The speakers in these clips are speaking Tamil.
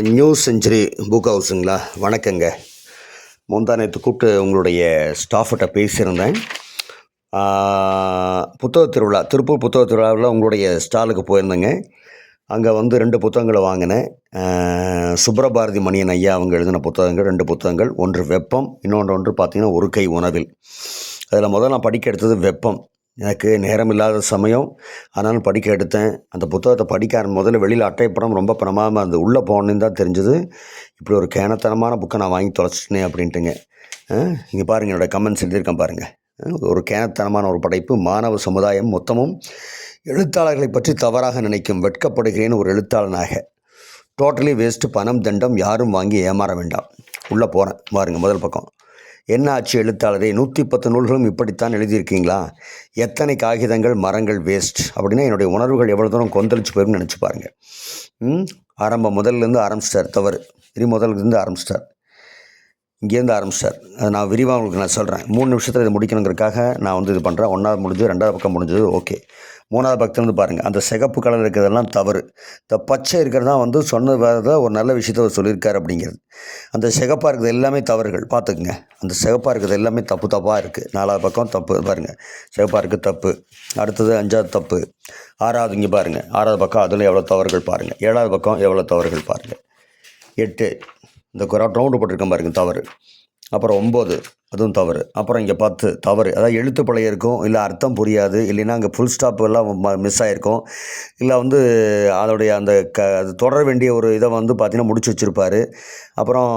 New century book ஹவுஸுங்களா? வணக்கங்க. முந்தா நேற்று கூப்பிட்டு உங்களுடைய ஸ்டாஃப்கிட்ட பேசியிருந்தேன். புத்தக திருவிழா திருப்பூர் புத்தக திருவிழாவில் உங்களுடைய ஸ்டாலுக்கு போயிருந்தேங்க. அங்கே வந்து ரெண்டு புத்தகங்களை வாங்கினேன். சுப்ரபாரதி மணியன் ஐயா அவங்க எழுதின புத்தகங்கள் ரெண்டு புத்தகங்கள் ஒன்று வெப்பம் இன்னொன்று ஒன்று பார்த்திங்கன்னா ஒரு கை உணவில். அதில் முதல்ல நான் படிக்க எடுத்தது வெப்பம். எனக்கு நேரம் இல்லாத சமயம். ஆனாலும் படிக்க எடுத்தேன். அந்த புத்தகத்தை படிக்க முதல்ல வெளியில் அட்டைப்படம் ரொம்ப பிரமாதமாக அந்த உள்ளே போகணுன்னு தான் தெரிஞ்சது. இப்படி ஒரு கேனத்தனமான புக்கை நான் வாங்கி தொலைச்சிட்டேன் அப்படின்ட்டுங்க. இங்கே பாருங்கள் என்னோட கமெண்ட்ஸ் எழுதியிருக்கேன் பாருங்கள் ஒரு கேனத்தனமான ஒரு படைப்பு. மாணவ சமுதாயம் மொத்தமும் எழுத்தாளர்களை பற்றி தவறாக நினைக்கும் வெட்கப்படுகிறேன் ஒரு எழுத்தாளனாக. டோட்டலி வேஸ்ட்டு பணம் தண்டம் யாரும் வாங்கி ஏமாற வேண்டாம். உள்ளே போகிறேன் பாருங்கள் முதல் பக்கம். என்ன ஆச்சு எழுத்தாளரே? நூற்றி பத்து நூல்களும் இப்படித்தான் எழுதியிருக்கீங்களா? எத்தனை காகிதங்கள் மரங்கள் வேஸ்ட் அப்படின்னா என்னுடைய உணர்வுகள் எவ்வளோ தூரம் கொந்தளிச்சு போயிரும்னு நினச்சி பாருங்க. ம்? ஆரம்பம் முதல்லேருந்து ஆரம்பிச்சிட்டார் தவறு. இனி முதல்லேருந்து ஆரம்பிச்சிட்டார். இங்கேருந்து ஆரம்பிச்சார். அதை நான் விரிவாக உங்களுக்கு நான் சொல்கிறேன் மூணு நிமிஷத்தில் இதை முடிக்கணுங்கிறக்காக நான் வந்து இது பண்ணுறேன் ஒன்றாவது முடிஞ்சது ரெண்டாவது பக்கம் முடிஞ்சது ஓகே. மூணாவது பக்கத்தில் வந்து பாருங்கள் அந்த சிகப்பு கலர் இருக்கிறதெல்லாம் தவறு. இந்த பச்சை இருக்கிறது தான் வந்து தான் ஒரு நல்ல விஷயத்த அவர் சொல்லியிருக்காரு அப்படிங்கிறது. அந்த சிகப்பாக இருக்கிறது எல்லாமே தவறுகள். பார்த்துக்குங்க. அந்த சிகப்பாக இருக்கிறது எல்லாமே தப்பு தப்பாக இருக்குது நாலாவது பக்கம் தப்பு. பாருங்கள் சிகப்பாக இருக்குது தப்பு. அடுத்தது அஞ்சாவது தப்பு. ஆறாவது இங்கே பாருங்கள் ஆறாவது பக்கம் அதில் எவ்வளோ தவறுகள் பாருங்கள் ஏழாவது பக்கம் எவ்வளோ தவறுகள் பாருங்கள் எட்டு. இந்த ரவுண்டு போட்டிருக்கேன் பாருங்க தவறு. அப்புறம் ஒம்பது அதுவும் தவறு. அப்புறம் இங்கே பத்து தவறு. அதாவது எழுத்து பழைய இருக்கும் இல்லை அர்த்தம் புரியாது இல்லைன்னா அங்கே ஃபுல் ஸ்டாப் எல்லாம் மிஸ் ஆகிருக்கும் இல்லை வந்து அதோடைய அந்த க அது தொடர வேண்டிய ஒரு இதை வந்து பார்த்திங்கன்னா முடிச்சு வச்சுருப்பாரு. அப்புறம்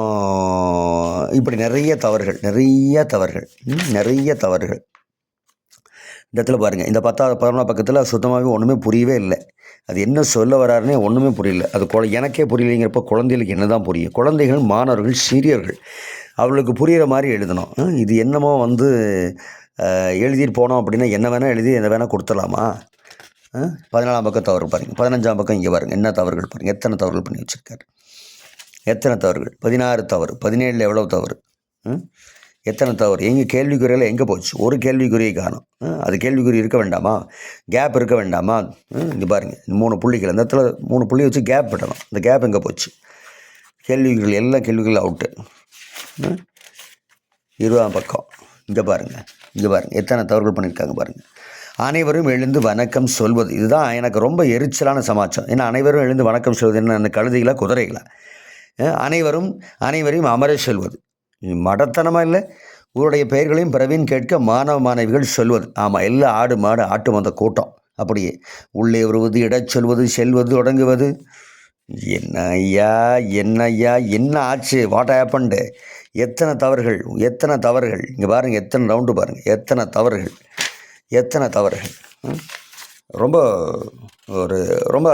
இப்படி நிறைய தவறுகள் நிறைய தவறுகள். நிறைய தவறுகள். இந்த இடத்துல பாருங்கள் இந்த பத்தாவது பதினொன்றாம் பக்கத்தில் சுத்தமாகவே ஒன்றுமே புரியவே இல்லை. அது என்ன சொல்ல வராருன்னே ஒன்றுமே புரியல. அது குழ எனக்கே புரியலைங்கிறப்ப குழந்தைகளுக்கு என்ன தான் புரியும்? குழந்தைகள் மாணவர்கள் சிறியர்கள் அவளுக்கு புரிகிற மாதிரி எழுதணும். இது என்னமோ வந்து எழுதிட்டு போனோம் அப்படின்னா என்ன வேணால் எழுதி என்ன வேணால் கொடுத்துடலாமா? பதினாலாம் பக்கம் தவறு பாருங்கள் பதினஞ்சாம் பக்கம் இங்கே பாருங்கள் என்ன தவறுகள் பாருங்கள் எத்தனை தவறுகள் பண்ணி வச்சுருக்காரு? எத்தனை தவறுகள்? பதினாறு தவறு. பதினேழில் எவ்வளோ தவறு? ம்? எத்தனை தவறு? எங்கள் கேள்விக்குறியில் எங்கே போச்சு? ஒரு கேள்விக்குறியை காணும். அது கேள்விக்குறி இருக்க வேண்டாமா? கேப் இருக்க வேண்டாமா? இங்கே பாருங்கள் இந்த மூணு புள்ளிகள். அந்த இடத்துல மூணு புள்ளி வச்சு கேப் விடணும். இந்த கேப் எங்கே போச்சு? கேள்விகள் எல்லா கேள்விகளும் அவுட்டு ம்? இருபதாம் பக்கம். இங்கே பாருங்கள் இங்கே பாருங்கள் எத்தனை தவறுகள் பண்ணியிருக்காங்க பாருங்கள் அனைவரும் எழுந்து வணக்கம் சொல்வது. இதுதான் எனக்கு ரொம்ப எரிச்சலான சமாச்சாரம். ஏன்னா அனைவரும் எழுந்து வணக்கம் சொல்வது என்ன? அந்த கழுதைகளா குதிரைகளா? அனைவரும் அனைவரையும் அமர செல்வது. மடத்தனமாக இல்லை? உங்களுடைய பெயர்களையும் பிரவீன் கேட்க மாணவ மாணவிகள் சொல்வது. ஆமாம் எல்லா ஆடு மாடு ஆட்டு மந்த கூட்டம். அப்படியே உள்ளே வருவது இடச் சொல்வது செல்வது தொடங்குவது. என்ன ஐயா என்ன ஐயா என்ன ஆச்சு? வாட் ஹேப்பண்டு எத்தனை தவறுகள்? எத்தனை தவறுகள்? இங்கே பாருங்கள் எத்தனை ரவுண்டு பாருங்கள் எத்தனை தவறுகள்? எத்தனை தவறுகள்? ம்? ரொம்ப ஒரு ரொம்ப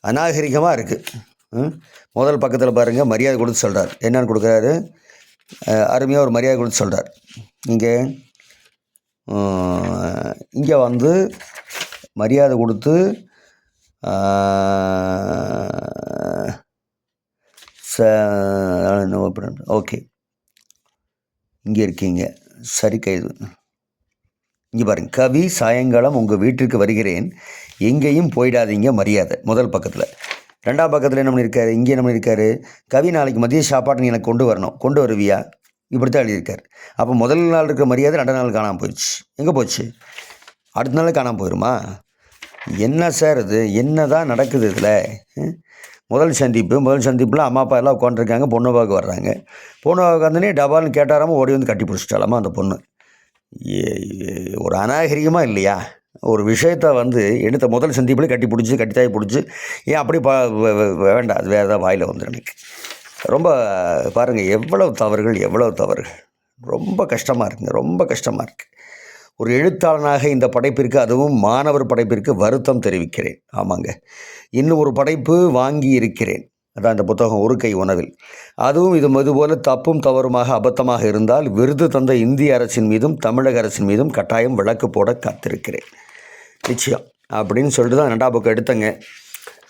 அநாகரிகமாக இருக்குது முதல் பக்கத்தில் பாருங்கள் மரியாதை கொடுத்து சொல்கிறார் என்னென்னு கொடுக்குறாரு? அருமையாக ஒரு மரியாதை கொடுத்து சொல்கிறார் இங்கே இங்கே வந்து மரியாதை கொடுத்து ஓகே. இங்கே இருக்கீங்க. சரி கைது. இங்கே பாருங்க. கவி சாயங்காலம் உங்கள் வீட்டிற்கு வருகிறேன். எங்கேயும் போயிடாதீங்க மரியாதை. முதல் பக்கத்தில். ரெண்டாம் பக்கத்தில் என்ன பண்ணியிருக்காரு இங்கே என்ன பண்ணியிருக்காரு கவி நாளைக்கு மதிய சாப்பாடு நீ எனக்கு கொண்டு வரணும். கொண்டு வருவியா? இப்படி தான் எழுதியிருக்காரு. அப்போ முதல் நாள் இருக்கிற மரியாதை ரெண்டாம் நாள் காணாமல் போயிடுச்சு. எங்கே போச்சு? அடுத்த நாள் காணாமல் போயிடுமா என்ன சார் இது? என்ன தான் நடக்குது இதில்? முதல் சந்திப்பு முதல் சந்திப்பில் அம்மா அப்பா எல்லாம் உட்காந்துருக்காங்க பொண்ணு பார்க்க வர்றாங்க. பொண்ணு பார்க்க உட்காந்துனே டபால்னு கேட்டாராமல் ஓடி வந்து கட்டி பிடிச்சிட்டாலாமா அந்த பொண்ணு. ஏ- ஒரு அநாகரிகமாக இல்லையா? ஒரு விஷயத்த வந்து எடுத்த முதல் சந்திப்பில் கட்டி பிடிச்சி கட்டித்தாய் பிடிச்சி ஏன் அப்படி பா வேண்டாம் அது வேறு ஏதாவது வாயில் வந்துடும் எனக்கு ரொம்ப பாருங்கள் எவ்வளவு தவறுகள் எவ்வளவு தவறுகள் ரொம்ப கஷ்டமாக இருக்குங்க ரொம்ப கஷ்டமாக இருக்குது ஒரு எழுத்தாளனாக இந்த படைப்பிற்கு அதுவும் மாணவர் படைப்பிற்கு வருத்தம் தெரிவிக்கிறேன். ஆமாங்க. இன்னும் ஒரு படைப்பு வாங்கி இருக்கிறேன். அதான் இந்த புத்தகம் ஒரு கை உணவில். அதுவும் இது இதுபோல் தப்பும் தவறுமாக அபத்தமாக இருந்தால் விருது தந்த இந்திய அரசின் மீதும் தமிழக அரசின் மீதும் கட்டாயம் விளக்கு போட காத்திருக்கிறேன். நிச்சயம் அப்படின்னு சொல்லிட்டு தான் ரெண்டாம் பக்கம் எடுத்தேங்க.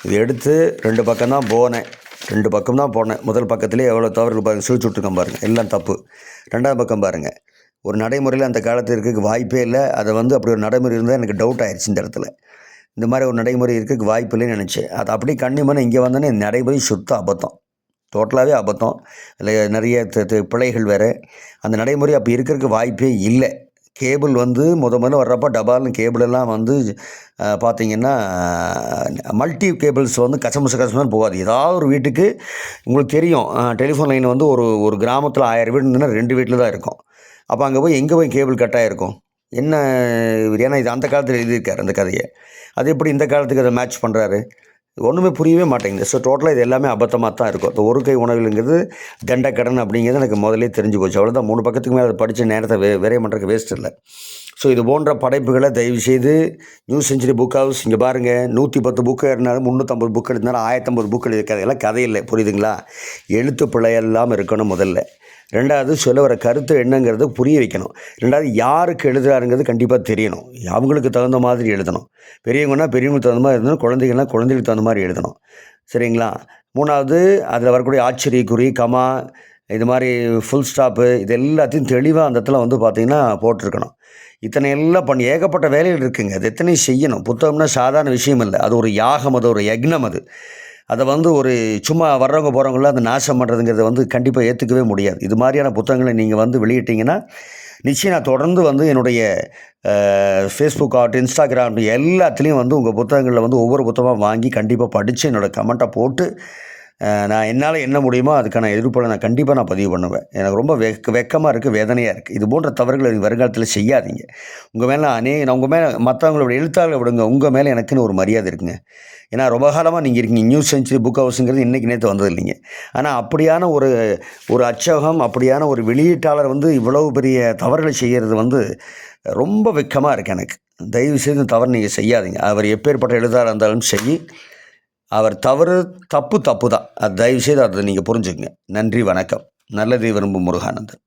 இது எடுத்து ரெண்டு பக்கம் தான் போனேன். ரெண்டு பக்கம் தான் போனேன். முதல் பக்கத்துலேயே எவ்வளோ தவறுகள் பாருங்கள் சுழிச்சு விட்ருக்கேன் பாருங்கள் எல்லாம் தப்பு. ரெண்டாவது பக்கம் பாருங்கள் ஒரு நடைமுறையில் அந்த காலத்திற்கு வாய்ப்பே இல்லை. அதை வந்து அப்படி ஒரு நடைமுறை இருந்தால் எனக்கு டவுட் ஆயிடுச்சு இந்த இடத்துல. இந்த மாதிரி ஒரு நடைமுறை இருக்கிறதுக்கு வாய்ப்பு இல்லைன்னு நினச்சேன். அது அப்படியே கண்ணிமனை இங்கே வந்தோன்னே நடைமுறை சுத்த அபத்தம். டோட்டலாகவே அபத்தம். இல்லை நிறைய பிழைகள் வேறு. அந்த நடைமுறை அப்போ இருக்கிறதுக்கு வாய்ப்பே இல்லை. கேபிள் வந்து முத முதல்ல வர்றப்போ டபால்னு கேபிள் எல்லாம் வந்து பார்த்திங்கன்னா மல்டி கேபிள்ஸ் வந்து கசமுச கசமுன்னு போகாது. ஏதாவது ஒரு வீட்டுக்கு உங்களுக்கு தெரியும் டெலிஃபோன் லைன் வந்து ஒரு ஒரு கிராமத்தில் ஆயிரம் வீடு இருந்ததுன்னா ரெண்டு வீட்டில் தான் இருக்கும். அப்போ அங்கே போய் எங்கே போய் கேபிள் கட் ஆகிருக்கும் என்ன ஏன்னா இது அந்த காலத்தில் எழுதியிருக்காரு அந்த கதையை. அது எப்படி இந்த காலத்துக்கு அதை மேட்ச் பண்ணுறாரு ஒன்றுமே புரியவே மாட்டேங்குது. ஸோ டோட்டலாக இது எல்லாமே அபத்தமாக தான் இருக்கும். இந்த ஒரு கை உணவுங்கிறது தண்டக்கடன் அப்படிங்கிறது எனக்கு முதலே தெரிஞ்சு போச்சு. அவ்வளோதான் மூணு பக்கத்துக்கு மேலே அதை படித்த நேரத்தை வே விரைய பண்ணுறதுக்கு வேஸ்ட் இல்லை. ஸோ இது போன்ற படைப்புகளை தயவு செய்து நியூ செஞ்சுரி புக் ஹவுஸ் இங்கே பாருங்கள் நூற்றி பத்து புக்கு இருந்தாலும் முந்நூற்றம்பது புக் எடுத்தாலும் ஆயிரத்தம்பது புக் எழுதிருக்காது கதை இல்லை புரியுதுங்களா? எழுத்து பிழையெல்லாம் இருக்கணும் முதல்ல. ரெண்டாவது சொல்ல வர கருத்து என்னங்கிறது புரிய வைக்கணும். ரெண்டாவது யாருக்கு எழுதுறாருங்கிறது கண்டிப்பாக தெரியணும். அவங்களுக்கு தகுந்த மாதிரி எழுதணும். பெரியவங்கன்னா பெரியவங்களுக்கு தகுந்த மாதிரி எழுதணும். குழந்தைகள்னா குழந்தைகளுக்கு தகுந்த மாதிரி எழுதணும். சரிங்களா? மூணாவது அதில் வரக்கூடிய ஆச்சரியக்குறி கமா இது மாதிரி ஃபுல் ஸ்டாப்பு இது எல்லாத்தையும் தெளிவாக அந்த இடத்துல வந்து பார்த்திங்கன்னா போட்டிருக்கணும். இத்தனை எல்லாம் பண்ணி ஏகப்பட்ட வேலைகள் இருக்குங்க. அது எத்தனையும் செய்யணும். புத்தகம்னா சாதாரண விஷயம் இல்லை. அது ஒரு யாகம் அது ஒரு யக்னம் அது. அதை வந்து ஒரு சும்மா வர்றவங்க போகிறவங்கள அந்த நாசம் பண்ணுறதுங்கிறத வந்து கண்டிப்பாக ஏற்றுக்கவே முடியாது. இது மாதிரியான புத்தகங்களை நீங்கள் வந்து வெளியிட்டீங்கன்னா நிச்சயம் நான் தொடர்ந்து வந்து என்னுடைய ஃபேஸ்புக் ஆகட்டும் இன்ஸ்டாகிராம் எல்லாத்துலேயும் வந்து உங்கள் புத்தகங்களில் வந்து ஒவ்வொரு புத்தகமாக வாங்கி கண்டிப்பாக படித்து என்னோடய கமெண்ட்டை போட்டு நான் என்னால் என்ன முடியுமோ அதுக்கான எதிர்ப்பலை நான் கண்டிப்பாக நான் பதிவு பண்ணுவேன். எனக்கு ரொம்ப வெக்க வெக்கமாக இருக்குது வேதனையாக இருக்குது இது போன்ற தவறுகளை நீங்கள் வருங்காலத்தில் செய்யாதீங்க. உங்கள் மேலே அநே நான் உங்கள் மேலே மற்றவங்களோட எழுத்தாளர்களை விடுங்க. உங்கள் மேலே எனக்குன்னு ஒரு மரியாதை இருக்குங்க. ஏன்னா ரொம்ப காலமாக நீங்கள் இருக்கீங்க. நியூஸ் செஞ்சுரி புக் ஹவுஸுங்கிறது இன்றைக்கி நேற்று வந்தது இல்லைங்க. ஆனால் அப்படியான ஒரு ஒரு அச்சகம் அப்படியான ஒரு வெளியீட்டாளர் வந்து இவ்வளவு பெரிய தவறுகளை செய்கிறது வந்து ரொம்ப வெக்கமாக இருக்குது எனக்கு. தயவு செய்து தவறு நீங்கள் செய்யாதீங்க. அவர் எப்பேற்பட்ட எழுதாராக இருந்தாலும் சரி அவர் தவறு தப்பு தப்பு தான் அது தயவு செய்து அதை நீங்கள் புரிஞ்சுக்கங்க. நன்றி வணக்கம். நல்லதை விரும்பும் முருகானந்தன்.